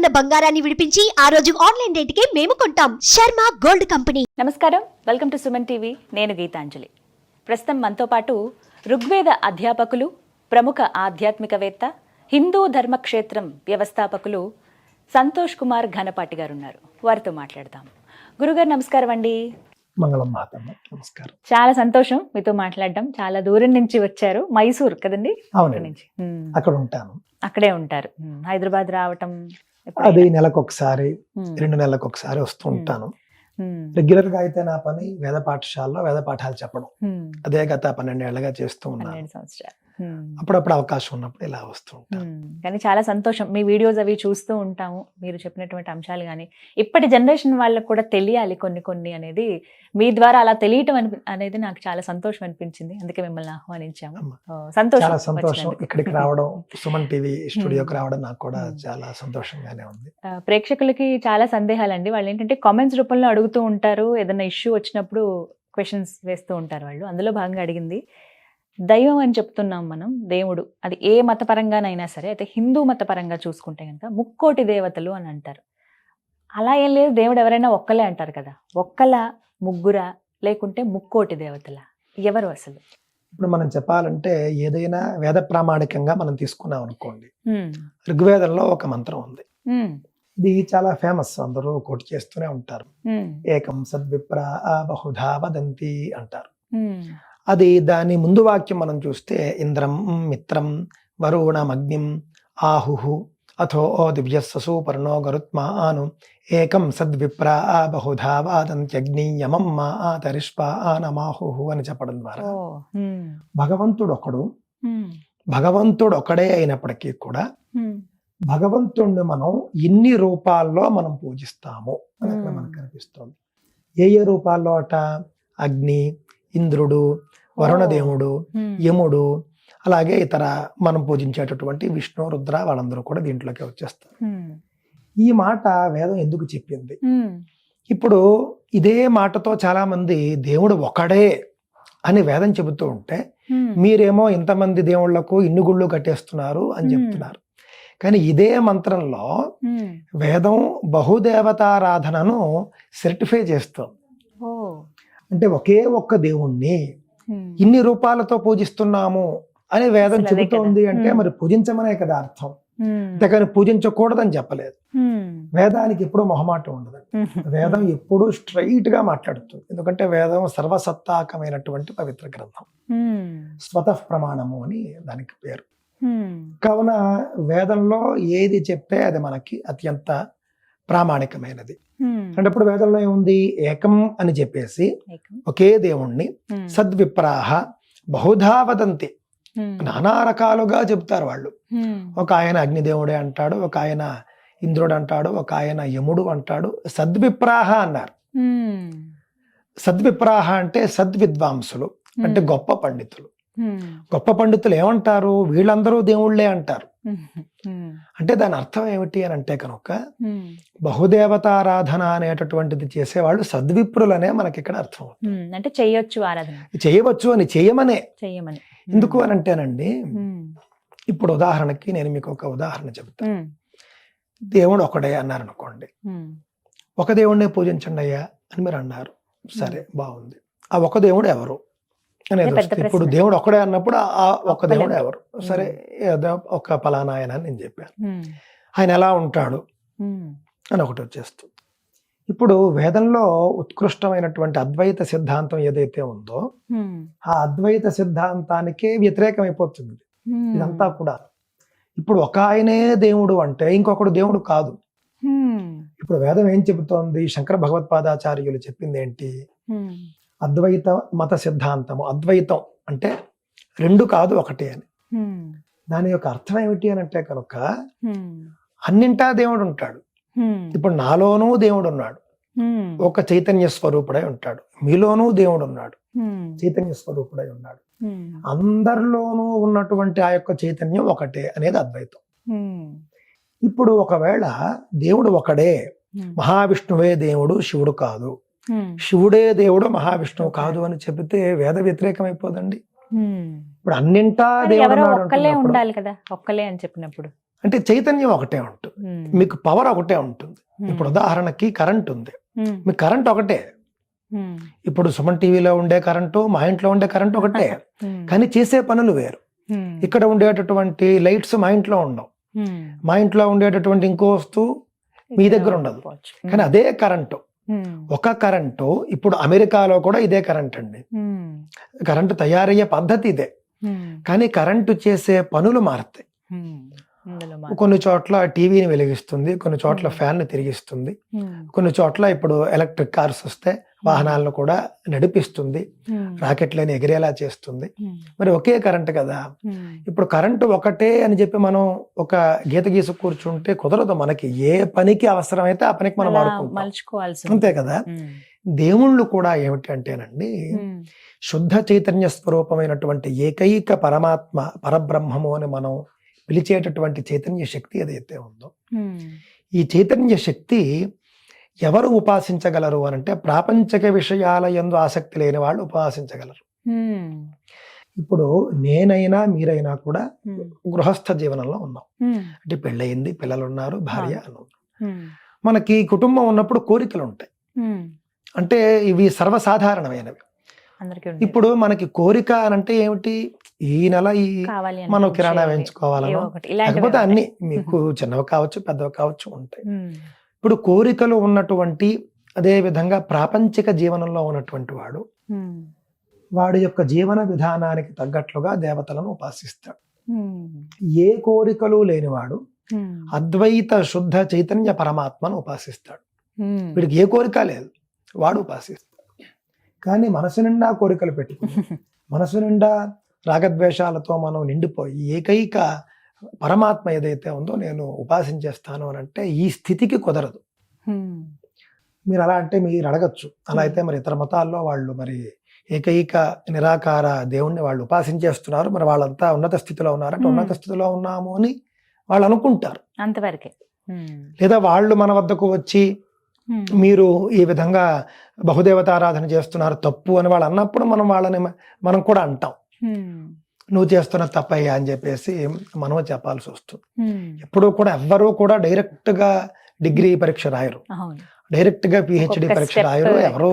ఉన్న బంగారాన్ని విడిపించి ఆ రోజు ఆన్లైన్ రేటుకే మేము కొంటాం. Sharma gold company. నమస్కారం. Welcome to Suman TV. నేను గీతాంజలి. ప్రస్తుతం మనతో పాటు ఋగ్వేద అధ్యాపకులు ప్రముఖ ఆధ్యాత్మికవేత్త హిందూ ధర్మక్షేత్రం వ్యవస్థాపకులు సంతోష్ కుమార్ ఘనపాటి గారు ఉన్నారు వారితో మాట్లాడదాం. గురుగారు నమస్కారం అండి. నమస్కారం. చాలా సంతోషం మీతో మాట్లాడడం. చాలా దూరం నుంచి వచ్చారు. మైసూర్ కదండి? అక్కడి నుంచి. ఉంటాను. అక్కడే ఉంటారు. హైదరాబాద్ రావటం అది నెలకు ఒకసారి రెండు నెలలకు ఒకసారి వస్తూ ఉంటాను. రెగ్యులర్గా అయితే నా పని వేద పాఠశాలలో వేద పాఠాలు చెప్పడం. అదే గత పన్నెండేళ్ళుగా చేస్తూ ఉన్నాను. అప్పుడప్పుడు అవకాశం ఉన్నప్పుడు ఇలా వస్తూ ఉంటాను. మ్మ్. కానీ చాలా సంతోషం. మీ వీడియోస్ అవి చూస్తూ ఉంటాము. మీరు చెప్పినటువంటి అంశాలు కానీ ఇప్పటి జనరేషన్ వాళ్ళకు కూడా తెలియాలి కొన్ని కొన్ని అనేది. మీ ద్వారా అలా తెలియటం అని- అనేది నాకు చాలా సంతోషం అనిపించింది. అందుకే మిమ్మల్ని ఆహ్వానించాము. సంతోషం చాలా సంతోషం. ఇక్కడికి రావడం సుమన్ టీవీ స్టూడియోకి. రావడం నాకు కూడా. చాలా సంతోషంగానే ఉంది. ప్రేక్షకులకి చాలా సందేహాలండి. వాళ్ళు ఏంటంటే కామెంట్స్ రూపంలో అడుగుతూ ఉంటారు. ఏదైనా ఇష్యూ వచ్చినప్పుడు క్వశ్చన్స్ వేస్తూ ఉంటారు వాళ్ళు. అందులో భాగంగా అడిగింది. దైవం అని చెప్తున్నాం మనం దేవుడు. అది ఏ మతపరంగానైనా సరే అయితే హిందూ మతపరంగా చూసుకుంటే కనుక ముక్కోటి దేవతలు అని అంటారు. అలా ఏం లేదు దేవుడు ఎవరైనా ఒక్కలే అంటారు కదా. ఒక్కల ముగ్గురా లేకుంటే ముక్కోటి దేవతల. ఎవరు అసలు? ఇప్పుడు మనం చెప్పాలంటే ఏదైనా వేద ప్రామాణికంగా మనం తీసుకున్నాం అనుకోండి. ఋగ్వేదంలో ఒక మంత్రం ఉంది. ఇది చాలా ఫేమస్. అందరూ కోట్ చేస్తూనే ఉంటారు. ఏకం సద్విప్ర బహుధా వదంతి అంటారు. అది దాని ముందు వాక్యం మనం చూస్తే ఇంద్రం మిత్రం వరుణమగ్నిం ఆహు అథో ఓ దివ్యస్సు పర్ణో గరుత్మా ఆను ఏకం సద్విప్ర బహుధా వాదంత్యగ్నియమం మా ఆతరిష్ప ఆనమాహు అని చెప్పడం ద్వారా. భగవంతుడు ఒకడు. భగవంతుడు ఒకడే అయినప్పటికీ కూడా. భగవంతుణ్ణి మనం ఇన్ని రూపాల్లో మనం పూజిస్తాము అని అక్కడ. మనకు కనిపిస్తుంది ఏ ఏ రూపాల్లో అట అగ్ని ఇంద్రుడు వరుణదేవుడు. యముడు అలాగే ఇతర మనం పూజించేటటువంటి విష్ణు రుద్ర వాళ్ళందరూ కూడా దీంట్లోకి వచ్చేస్తారు. ఈ మాట వేదం ఎందుకు చెప్పింది. ఇప్పుడు ఇదే మాటతో చాలా మంది దేవుడు ఒకడే అని వేదం చెబుతూ ఉంటే. మీరేమో ఇంతమంది దేవుళ్ళకు ఇన్ని గుళ్ళు కట్టేస్తున్నారు అని. చెప్తున్నారు కానీ ఇదే మంత్రంలో. వేదం బహుదేవతారాధనను సర్టిఫై చేస్తుంది. అంటే ఒకే ఒక్క దేవుణ్ణి. ఇన్ని రూపాలతో పూజిస్తున్నాము అని వేదం చెబుతోంది. అంటే. మరి పూజించమనే కదా అర్థం. అంతేకాని పూజించకూడదని చెప్పలేదు. వేదానికి ఎప్పుడూ మొహమాటం ఉండదు. వేదం ఎప్పుడూ స్ట్రైట్గా మాట్లాడుతుంది ఎందుకంటే వేదం సర్వసత్తాకమైనటువంటి పవిత్ర గ్రంథం. స్వతః ప్రమాణము అని దానికి పేరు. కావున వేదంలో ఏది చెప్తే అది మనకి అత్యంత ప్రామాణికమైనది. అంటే ఇప్పుడు వేదంలో ఏముంది ఏకం అని చెప్పేసి. ఒకే దేవుణ్ణి. సద్విప్రాహ బహుధా వదంతి. నానా రకాలుగా చెప్తారు వాళ్ళు. ఒక ఆయన అగ్నిదేవుడే అంటాడు ఒక ఆయన ఇంద్రుడు అంటాడు ఒక ఆయన యముడు అంటాడు సద్విప్రాహ అన్నారు. సద్విప్రాహ అంటే సద్విద్వాంసులు అంటే గొప్ప పండితులు. గొప్ప పండితులు ఏమంటారు? వీళ్ళందరూ దేవుళ్ళే అంటారు. అంటే దాని అర్థం ఏమిటి అని అంటే కనుక. బహుదేవతారాధన అనేటటువంటిది చేసేవాళ్ళు సద్విప్రులనే మనకి ఇక్కడ అర్థం. అంటే చెయ్యొచ్చు ఆరాధన. చేయవచ్చు అని చేయమనే. చెయ్యమని ఎందుకు అని అంటేనండి. ఇప్పుడు ఉదాహరణకి నేను మీకు ఒక ఉదాహరణ చెబుతాను. దేవుడు ఒకడే అన్నారు అనుకోండి. ఒక దేవుడినే పూజించండి అయ్యా అని మీరు అన్నారు. సరే బాగుంది. ఆ ఒక దేవుడు ఎవరు? అనేది. ఇప్పుడు. దేవుడు ఒకడే అన్నప్పుడు ఆ- ఆ ఒక ఒక్కడే. దేవుడు ఎవరు సరే ఒక పలానా ఆయన అని నేను చెప్పాను. ఆయన ఎలా ఉంటాడు. అని ఒకటి వచ్చేస్తుంది ఇప్పుడు వేదంలో ఉత్కృష్టమైనటువంటి అద్వైత సిద్ధాంతం ఏదైతే ఉందో. ఆ అద్వైత సిద్ధాంతానికే వ్యతిరేకమైపోతుంది. ఇదంతా కూడా ఇప్పుడు ఒక ఆయనే దేవుడు అంటే ఇంకొకడు దేవుడు కాదు. ఇప్పుడు వేదం ఏం చెబుతోంది శంకర భగవత్పాదాచార్యులు చెప్పింది ఏంటి. అద్వైత మత సిద్ధాంతము అద్వైతం అంటే రెండు కాదు ఒకటే అని. దాని యొక్క అర్థం ఏమిటి అని అంటే కనుక. అన్నింటా దేవుడు ఉంటాడు. ఇప్పుడు నాలోనూ దేవుడు ఉన్నాడు. ఒక చైతన్య స్వరూపుడై ఉంటాడు మీలోనూ దేవుడు ఉన్నాడు. చైతన్య స్వరూపుడై ఉన్నాడు. అందరిలోనూ ఉన్నటువంటి ఆ యొక్క చైతన్యం ఒకటే అనేది అద్వైతం. ఇప్పుడు ఒకవేళ దేవుడు ఒకడే. మహావిష్ణువే దేవుడు శివుడు కాదు. శివుడే దేవుడు మహావిష్ణువు కాదు అని చెబితే వేద వ్యతిరేకం అయిపోదండి. ఇప్పుడు అన్నింటా దేవుడు ఉండాలి కదా ఒక్కలే అని చెప్పినప్పుడు అంటే చైతన్యం ఒకటే ఉంటుంది. మీకు పవర్ ఒకటే ఉంటుంది. ఇప్పుడు ఉదాహరణకి కరెంట్ ఉంది. మీకు కరెంట్ ఒకటే. ఇప్పుడు సుమన్ టీవీలో ఉండే కరెంటు మా ఇంట్లో ఉండే కరెంట్ ఒకటే. కానీ చేసే పనులు వేరు. ఇక్కడ ఉండేటటువంటి లైట్స్ మా ఇంట్లో ఉండవు. మా ఇంట్లో ఉండేటటువంటి ఇంకో వస్తువు మీ దగ్గర ఉండదు. కానీ అదే కరెంటు. ఒక కరెంటు ఇప్పుడు అమెరికాలో కూడా ఇదే కరెంట్ అండి. ఉమ్. కరెంటు తయారయ్యే పద్ధతి ఇదే. ఉమ్. కానీ కరెంటు చేసే పనులు మారుతాయి. కొన్ని చోట్ల టీవీని వెలిగిస్తుంది కొన్ని చోట్ల. ఫ్యాన్ని తిరిగిస్తుంది. కొన్ని చోట్ల ఇప్పుడు ఎలక్ట్రిక్ కార్స్ వస్తే వాహనాలను కూడా నడిపిస్తుంది. రాకెట్లని ఎగిరేలా చేస్తుంది. మరి ఒకే కరెంట్ కదా. ఇప్పుడు కరెంటు ఒకటే అని చెప్పి మనం ఒక గీత గీసు కూర్చుంటే కుదరదు మనకి ఏ పనికి అవసరమైతే ఆ పనికి మనం వాడుకుంటాం అంతే కదా. దేవుళ్ళు కూడా ఏమిటి అంటేనండి. శుద్ధ చైతన్య స్వరూపమైనటువంటి ఏకైక పరమాత్మ పరబ్రహ్మము అని మనం పిలిచేటటువంటి చైతన్య శక్తి ఏదైతే ఉందో. ఈ చైతన్య శక్తి ఎవరు ఉపాసించగలరు అని అంటే ప్రాపంచక విషయాల యందు ఆసక్తి లేని వాళ్ళు ఉపాసించగలరు. ఇప్పుడు నేనైనా మీరైనా కూడా. గృహస్థ జీవనంలో ఉన్నాం. అంటే పెళ్ళయింది పిల్లలు ఉన్నారు భార్య అని. మనకి కుటుంబం ఉన్నప్పుడు కోరికలు ఉంటాయి. అంటే ఇవి సర్వసాధారణమైనవి. ఇప్పుడు మనకి కోరిక అని అంటే ఏమిటి ఈ నెల ఈ మనం కిరాణా. వేయించుకోవాలనో లేకపోతే. అన్ని మీకు చిన్నవి కావచ్చు పెద్దవి కావచ్చు ఉంటాయి. ఇప్పుడు కోరికలు ఉన్నటువంటి అదే విధంగా ప్రాపంచిక జీవనంలో ఉన్నటువంటి వాడు. వాడి యొక్క జీవన విధానానికి తగ్గట్లుగా దేవతలను ఉపాసిస్తాడు. ఏ కోరికలు లేనివాడు. అద్వైత శుద్ధ చైతన్య పరమాత్మను ఉపాసిస్తాడు. వీడికి ఏ కోరిక లేదు వాడు ఉపాసిస్తాడు కానీ మనసు నిండా కోరికలు పెట్టుకుని మనసు నిండా రాగద్వేషాలతో మనం నిండిపోయి ఏకైక పరమాత్మ ఏదైతే ఉందో నేను ఉపాసించేస్తాను అని అంటే ఈ స్థితికి కుదరదు. మీరు అలా అంటే మీరు అడగచ్చు అలా అయితే మరి ఇతర మతాల్లో వాళ్ళు మరి ఏకైక నిరాకార దేవుణ్ణి వాళ్ళు ఉపాసించేస్తున్నారు మరి వాళ్ళంతా ఉన్నత స్థితిలో ఉన్నారంటే. ఉన్నత స్థితిలో ఉన్నాము అని వాళ్ళు అనుకుంటారు అంతవరకే. లేదా వాళ్ళు మన వద్దకు వచ్చి. మీరు ఈ విధంగా బహుదేవతారాధన చేస్తున్నారు తప్పు అని వాళ్ళు అన్నప్పుడు మనం వాళ్ళని మనం కూడా అంటాం. నువ్వు చేస్తున్న తప్పయ్యా అని చెప్పేసి మనం చెప్పాల్సి వస్తుంది. ఎప్పుడూ కూడా ఎవ్వరూ కూడా డైరెక్ట్గా డిగ్రీ పరీక్ష రాయరు. డైరెక్ట్గా పిహెచ్డి పరీక్ష రాయరు ఎవరు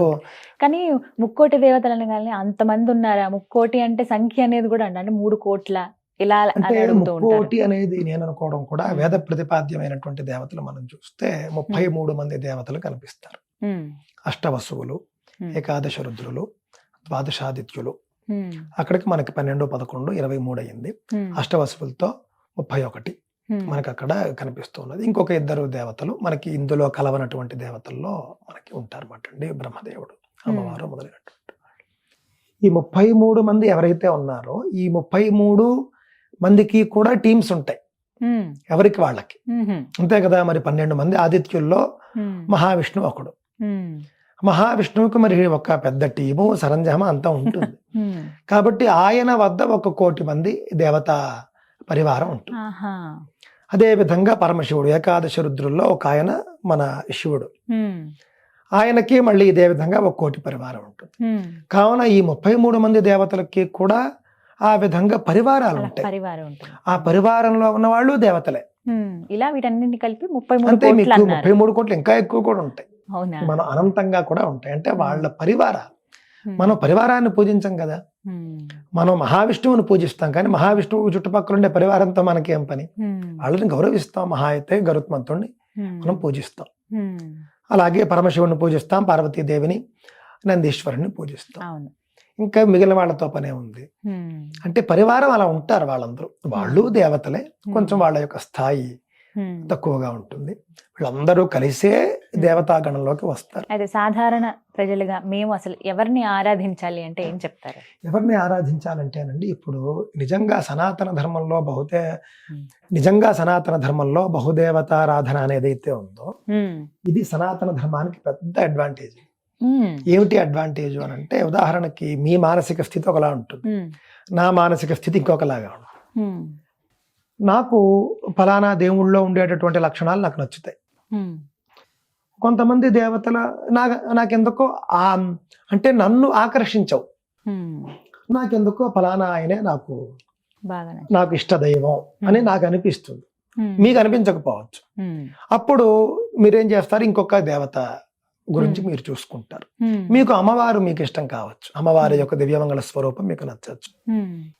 కానీ ముక్కోటి దేవతలు అనగానే అంతమంది ఉన్నారా? ముక్కోటి అంటే సంఖ్య అనేది కూడా అండి. అంటే మూడు కోట్ల ఇలా అంటే ముక్కోటి అనేది నేను అనుకోవడం కూడా. వేద ప్రతిపాద్యమైనటువంటి దేవతలు మనం చూస్తే ముప్పై మూడు మంది దేవతలు కనిపిస్తారు. అష్టవసువులు. ఏకాదశ రుద్రులు ద్వాదశాదిత్యులు. అక్కడికి మనకి పన్నెండు పదకొండు ఇరవై మూడు అయింది. అష్టవసువులతో ముప్పై ఒకటి. మనకి అక్కడ కనిపిస్తున్నది ఇంకొక ఇద్దరు దేవతలు మనకి ఇందులో కలవనటువంటి దేవతల్లో మనకి ఉంటారన్నమాట అండి బ్రహ్మదేవుడు అమ్మవారు మొదలైనటువంటి. ఈ ముప్పై మూడు మంది ఎవరైతే ఉన్నారో ఈ ముప్పై మూడు మందికి కూడా టీమ్స్ ఉంటాయి. ఎవరికి వాళ్ళకి. అంతే కదా మరి పన్నెండు మంది ఆదిత్యుల్లో. మహావిష్ణువు ఒకడు. మహావిష్ణువుకి మరి ఒక పెద్ద టీము సరంజామ అంతా ఉంటుంది. కాబట్టి ఆయన వద్ద ఒక కోటి మంది దేవత పరివారం ఉంటుంది. అదే విధంగా పరమశివుడు ఏకాదశ రుద్రుల్లో ఒక ఆయన మన శివుడు. ఆయనకి మళ్ళీ ఇదే విధంగా ఒక కోటి పరివారం ఉంటుంది. కావున ఈ ముప్పై మూడు మంది దేవతలకి కూడా ఆ విధంగా పరివారాలు ఉంటాయి. ఆ పరివారంలో ఉన్న వాళ్ళు దేవతలే. ఇలా వీటన్నింటిని కలిపి ముప్పై అంతే మీకు ముప్పై మూడు కోట్లు ఇంకా ఎక్కువ కూడా ఉంటాయి. మనం అనంతంగా కూడా ఉంటాయి. అంటే వాళ్ళ పరివారాలు. మనం పరివారాన్ని పూజించం కదా. మనం మహావిష్ణువుని పూజిస్తాం కానీ మహావిష్ణువు చుట్టుపక్కల ఉండే పరివారంతో మనకి ఏం పని. వాళ్ళని గౌరవిస్తాం. మహా అయితే గరుత్మంతుడిని ఉమ్. మనం పూజిస్తాం. అలాగే పరమశివుని పూజిస్తాం. పార్వతీదేవిని నందీశ్వరుని పూజిస్తాం. ఇంకా మిగిలిన వాళ్ళతో పనే ఉంది. అంటే పరివారం అలా ఉంటారు వాళ్ళందరూ వాళ్ళు దేవతలే కొంచెం వాళ్ళ యొక్క స్థాయి. తక్కువగా ఉంటుంది వీళ్ళందరూ కలిసే దేవతాగణంలోకి వస్తారు అయితే సాధారణ ప్రజలుగా మేము అసలు ఎవరిని ఆరాధించాలి అంటే ఏం చెప్తారు ఎవరిని ఆరాధించాలంటేనండి ఇప్పుడు నిజంగా సనాతన ధర్మంలో బహుతే Hmm. నిజంగా సనాతన ధర్మంలో బహుదేవతారాధన అనేది అయితే ఉందో. ఇది సనాతన ధర్మానికి పెద్ద అడ్వాంటేజ్. ఏమిటి అడ్వాంటేజ్ అని అంటే ఉదాహరణకి మీ మానసిక స్థితి ఒకలా ఉంటుంది. నా మానసిక స్థితి ఇంకొకలాగా ఉంటుంది. నాకు ఫలానా దేవుళ్ళలో ఉండేటటువంటి లక్షణాలు నాకు నచ్చుతాయి. కొంతమంది దేవతల నా నాకెందుకో ఆ అంటే నన్ను ఆకర్షించవు. నాకెందుకో ఫలానా ఆయనే నాకు. నాకు ఇష్ట దైవం అని నాకు అనిపిస్తుంది. మీకు అనిపించకపోవచ్చు. అప్పుడు మీరేం చేస్తారు ఇంకొక దేవత గురించి. మీరు చూసుకుంటారు. మీకు అమ్మవారు మీకు ఇష్టం కావచ్చు అమ్మవారి యొక్క దివ్యమంగళ స్వరూపం మీకు నచ్చవచ్చు.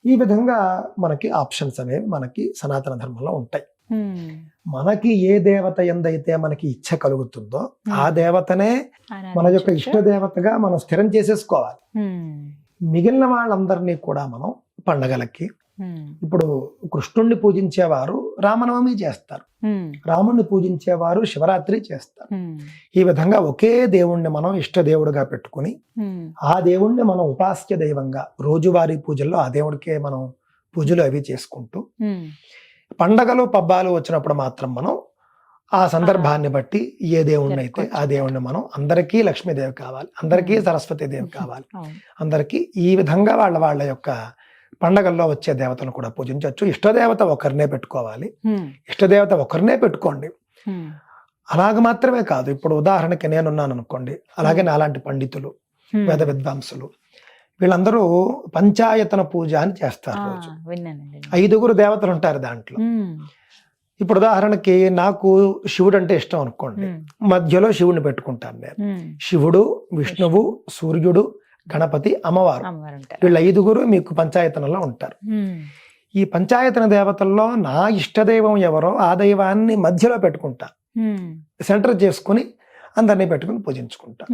ఈ విధంగా మనకి ఆప్షన్స్ అనేవి మనకి సనాతన ధర్మంలో ఉంటాయి. మనకి ఏ దేవత ఎందైతే మనకి ఇచ్చ కలుగుతుందో ఆ. దేవతనే మన యొక్క ఇష్ట దేవతగా మనం స్థిరం చేసేసుకోవాలి. మిగిలిన వాళ్ళందరినీ కూడా మనం పండగలకి. ఇప్పుడు కృష్ణుణ్ణి పూజించేవారు రామనవమి చేస్తారు. రాముణ్ణి పూజించేవారు శివరాత్రి చేస్తారు. ఈ విధంగా ఒకే దేవుణ్ణి మనం ఇష్ట దేవుడుగా పెట్టుకుని. ఆ దేవుణ్ణి మనం ఉపాస్య దైవంగా రోజువారీ పూజల్లో ఆ దేవుడికే మనం పూజలు అవి చేసుకుంటూ. పండగలు పబ్బాలు వచ్చినప్పుడు మాత్రం మనం ఆ సందర్భాన్ని బట్టి ఏ దేవుణ్ణి అయితే ఆ దేవుణ్ణి మనం అందరికీ లక్ష్మీదేవి కావాలి అందరికీ సరస్వతీదేవి కావాలి అవును. అందరికీ ఈ విధంగా వాళ్ళ వాళ్ళ యొక్క పండగల్లో వచ్చే దేవతలను కూడా పూజించవచ్చు ఇష్టదేవత ఒకరినే పెట్టుకోవాలి. ఇష్టదేవత ఒకరినే పెట్టుకోండి. అలాగ మాత్రమే కాదు ఇప్పుడు ఉదాహరణకి నేనున్నాను అనుకోండి అలాగే నాలాంటి పండితులు. వేద విద్వాంసులు వీళ్ళందరూ పంచాయతన పూజ అని చేస్తారు రోజు ఐదుగురు దేవతలు ఉంటారు దాంట్లో. ఇప్పుడు ఉదాహరణకి నాకు శివుడు అంటే ఇష్టం అనుకోండి. మధ్యలో శివుడిని పెట్టుకుంటాను నేను. శివుడు విష్ణువు సూర్యుడు గణపతి అమ్మవారు వీళ్ళ ఐదుగురు మీకు పంచాయతనంలో ఉంటారు. ఈ పంచాయతన దేవతల్లో నా ఇష్టదైవం ఎవరో ఆ దైవాన్ని మధ్యలో పెట్టుకుంటా. సెంటర్ చేసుకుని అందరినీ పెట్టుకుని పూజించుకుంటా.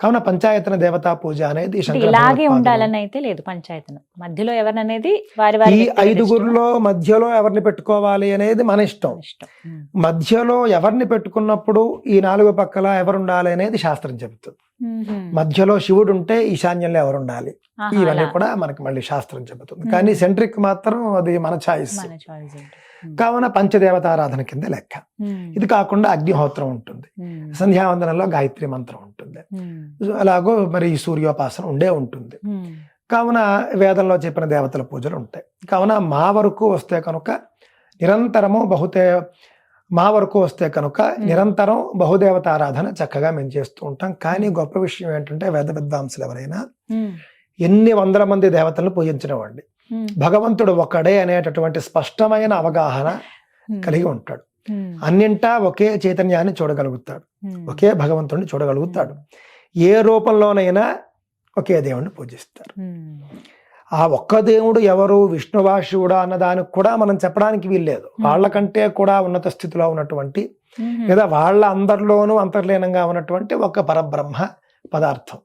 కావున పంచాయతన దేవతా పూజ అనేది ఇలాగే ఉండాలని అయితే లేదు పంచాయతనం. మధ్యలో ఎవరిననేది వారి ఈ ఐదుగురిలో మధ్యలో ఎవరిని పెట్టుకోవాలి అనేది మన ఇష్టం. మధ్యలో ఎవరిని పెట్టుకున్నప్పుడు ఈ నాలుగు పక్కల ఎవరు ఉండాలి అనేది శాస్త్రం చెబుతుంది. మధ్యలో శివుడు ఉంటే ఈశాన్యంలో ఎవరు ఉండాలి ఇవన్నీ. కూడా మనకి మళ్ళీ శాస్త్రం చెబుతుంది. కానీ సెంట్రిక్ మాత్రం అది మన ఛాయిస్. కావున పంచదేవతారాధన కింద లెక్క. ఇది కాకుండా అగ్నిహోత్రం ఉంటుంది. సంధ్యావందనంలో గాయత్రి మంత్రం ఉంటుంది. అలాగో మరి సూర్యోపాసన ఉండే ఉంటుంది. కావున వేదంలో చెప్పిన దేవతల పూజలు ఉంటాయి కావున మా వరకు వస్తే కనుక నిరంతరము బహుతే మా వరకు వస్తే కనుక నిరంతరం బహుదేవత ఆరాధన చక్కగా మేము చేస్తూ ఉంటాం కానీ గొప్ప విషయం ఏంటంటే వేద విద్వాంసులు ఎవరైనా. ఎన్ని వందల మంది దేవతలను ఉమ్. భగవంతుడు ఒక్కడే అనేటటువంటి స్పష్టమైన అవగాహన. కలిగి ఉంటాడు. అన్నింటా ఒకే చైతన్యాన్ని చూడగలుగుతాడు. ఒకే భగవంతుడిని చూడగలుగుతాడు ఏ రూపంలోనైనా ఒకే దేవుణ్ణి పూజిస్తారు. ఆ ఒక్క దేవుడు ఎవరు విష్ణువా శివుడా అన్న దానికి కూడా మనం చెప్పడానికి వీల్లేదు వాళ్ళకంటే కూడా ఉన్నత స్థితిలో ఉన్నటువంటి. లేదా వాళ్ళ అందరిలోనూ అంతర్లీనంగా ఉన్నటువంటి ఒక పరబ్రహ్మ పదార్థం.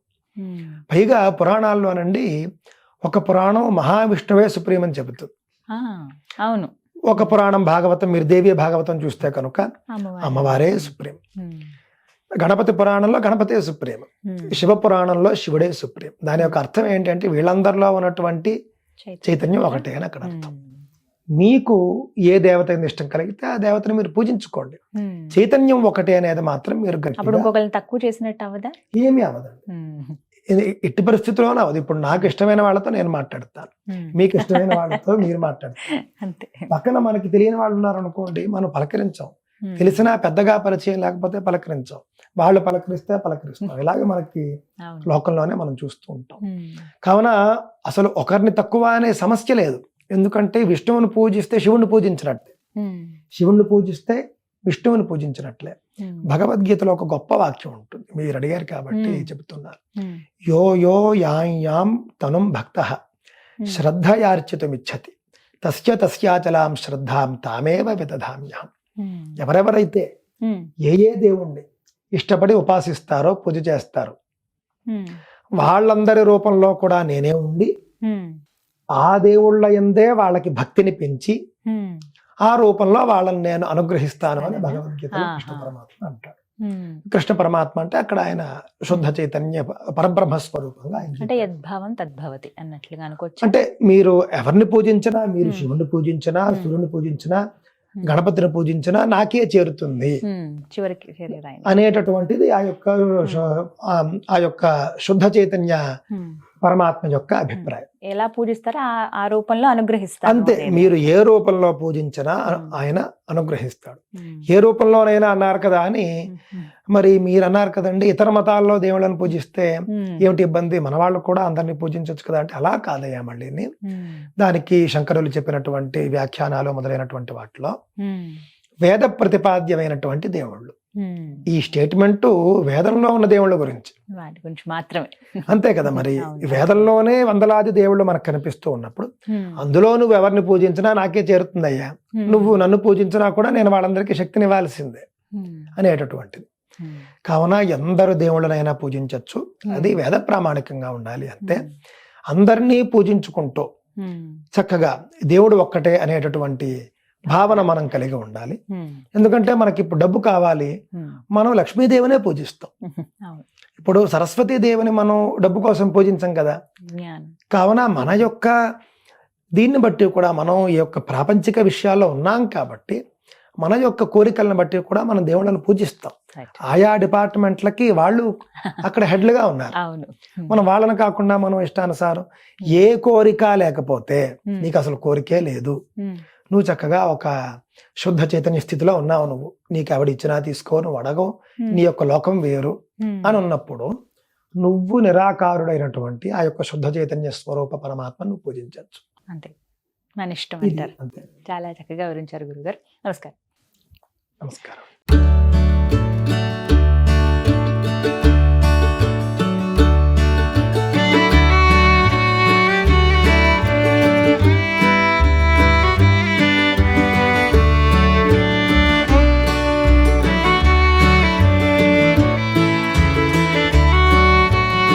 పైగా పురాణాల్లోనండి ఒక పురాణం మహావిష్ణువే సుప్రీం అని చెబుతుంది అవును ఒక పురాణం భాగవతం మీరు దేవి భాగవతం చూస్తే కనుక అమ్మవారు. సుప్రీం. గణపతి పురాణంలో గణపతే సుప్రీం. శివ పురాణంలో శివుడే సుప్రీం దాని యొక్క అర్థం ఏంటంటే వీళ్ళందరిలో ఉన్నటువంటి చైతన్యం. ఒకటే అని అక్కడ అర్థం. మీకు ఏ దేవత ఇష్టం కలిగితే ఆ దేవతను మీరు పూజించుకోండి. చైతన్యం ఒకటే అనేది మాత్రం మీరు తక్కువ చేసినట్టు అవదా ఏమీ. ఇది ఎట్టి పరిస్థితుల్లోనే అవ్వదు ఇప్పుడు నాకు ఇష్టమైన వాళ్ళతో నేను మాట్లాడతాను. మీకు ఇష్టమైన వాళ్ళతో మీరు మాట్లాడతారు పక్కన మనకి తెలియని వాళ్ళు ఉన్నారు అనుకోండి మనం పలకరించాం. తెలిసినా పెద్దగా పరిచయం లేకపోతే పలకరించాం వాళ్ళు పలకరిస్తే పలకరిస్తాం ఇలాగే మనకి. లోకంలోనే మనం చూస్తూ ఉంటాం. కావున అసలు ఒకరిని తక్కువ అనే సమస్య లేదు ఎందుకంటే విష్ణువుని పూజిస్తే శివుణ్ణి పూజించినట్లే. శివుణ్ణి పూజిస్తే విష్ణువుని పూజించినట్లే. భగవద్గీతలో ఒక గొప్ప వాక్యం ఉంటుంది మీరు అడిగారు కాబట్టి. చెబుతున్నారు. యో యో యాం యాం తనుం భక్త. శ్రద్ధయార్చితుమిచ్చతి తస్య తస్యాచలాం శ్రద్ధాం తామేవ విదధామ్యాం. ఎవరెవరైతే. ఏ ఏ దేవుణ్ణి ఇష్టపడి ఉపాసిస్తారో పూజ చేస్తారు. వాళ్ళందరి రూపంలో కూడా నేనే ఉండి. ఆ దేవుళ్ళ ఎందే వాళ్ళకి భక్తిని పెంచి. ఆ రూపంలో వాళ్ళని నేను అనుగ్రహిస్తాను అని? భగవద్గీతలో. కృష్ణ పరమాత్మ అంటాడు. కృష్ణ పరమాత్మ అంటే అక్కడ ఆయన శుద్ధ చైతన్య పరబ్రహ్మ స్వరూపంగా అంటే చెప్పాడు. యద్భావం తద్భవతి అన్నట్లుగా అనుకోవచ్చు అంటే మీరు ఎవరిని పూజించినా మీరు. శివుని పూజించినా. సూర్యుని పూజించినా. గణపతిని పూజించినా నాకే చేరుతుంది. చివరికి. అనేటటువంటిది ఆ యొక్క ఆ- యొక్క శుద్ధ చైతన్య. పరమాత్మ యొక్క అభిప్రాయం ఎలా పూజిస్తారో ఆ- రూపంలో అనుగ్రహిస్తారు అంతే. మీరు ఏ రూపంలో పూజించినా. ఆయన అనుగ్రహిస్తాడు. ఏ రూపంలోనైనా అన్నారు కదా అని. మరి మీరు అన్నారు కదండి ఇతర మతాల్లో దేవుళ్ళని పూజిస్తే. ఏమిటి ఇబ్బంది మన వాళ్ళు కూడా అందరినీ పూజించవచ్చు కదా అంటే అలా కాదయ్యా మళ్ళీని ఉమ్. దానికి శంకరులు చెప్పినటువంటి వ్యాఖ్యానాలు మొదలైనటువంటి వాటిలో. వేద ప్రతిపాద్యమైనటువంటి దేవుళ్ళు. ఈ స్టేట్మెంట్ వేదంలో ఉన్న దేవుళ్ళ గురించి వాటి గురించి మాత్రమే అంతే కదా మరి. వేదంలోనే వందలాది దేవుళ్ళు మనకు కనిపిస్తూ ఉన్నప్పుడు. అందులో నువ్వు ఎవరిని పూజించినా నాకే చేరుతుందయ్యా. నువ్వు నన్ను పూజించినా కూడా నేను వాళ్ళందరికీ శక్తిని ఇవ్వాల్సిందే. అనేటటువంటిది. కావున ఎందరు దేవుళ్ళనైనా పూజించవచ్చు అది వేద ప్రామాణికంగా ఉండాలి అంతే అందరినీ పూజించుకుంటూ. చక్కగా దేవుడు ఒక్కటే అనేటటువంటి భావన మనం కలిగి ఉండాలి. ఎందుకంటే మనకి ఇప్పుడు డబ్బు కావాలి. మనం లక్ష్మీదేవినే పూజిస్తాం. ఇప్పుడు సరస్వతీ దేవిని మనం డబ్బు కోసం పూజించం కదా. కావున మన యొక్క దీన్ని బట్టి కూడా మనం ఈ యొక్క ప్రాపంచిక విషయాల్లో ఉన్నాం కాబట్టి మన యొక్క కోరికలను బట్టి కూడా మనం దేవుళ్ళని పూజిస్తాం. ఆయా డిపార్ట్మెంట్లకి వాళ్ళు అక్కడ హెడ్లుగా ఉన్నారు. మనం వాళ్ళని కాకుండా మనం ఇష్టానుసారం ఏ కోరిక లేకపోతే. నీకు అసలు కోరికే లేదు. నువ్వు చక్కగా ఒక శుద్ధ చైతన్య స్థితిలో ఉన్నావు. నువ్వు నీకు ఎవడు ఇచ్చినా తీసుకో నువ్వు అడగవు. నీ యొక్క లోకం వేరు. అని ఉన్నప్పుడు నువ్వు నిరాకారుడైనటువంటి ఆ యొక్క శుద్ధ చైతన్య స్వరూప పరమాత్మ నువ్వు పూజించవచ్చు. అంతే. మన ఇష్టం అంటారు. చాలా చక్కగా వివరించారు గురుగారు. నమస్కారం. నమస్కారం.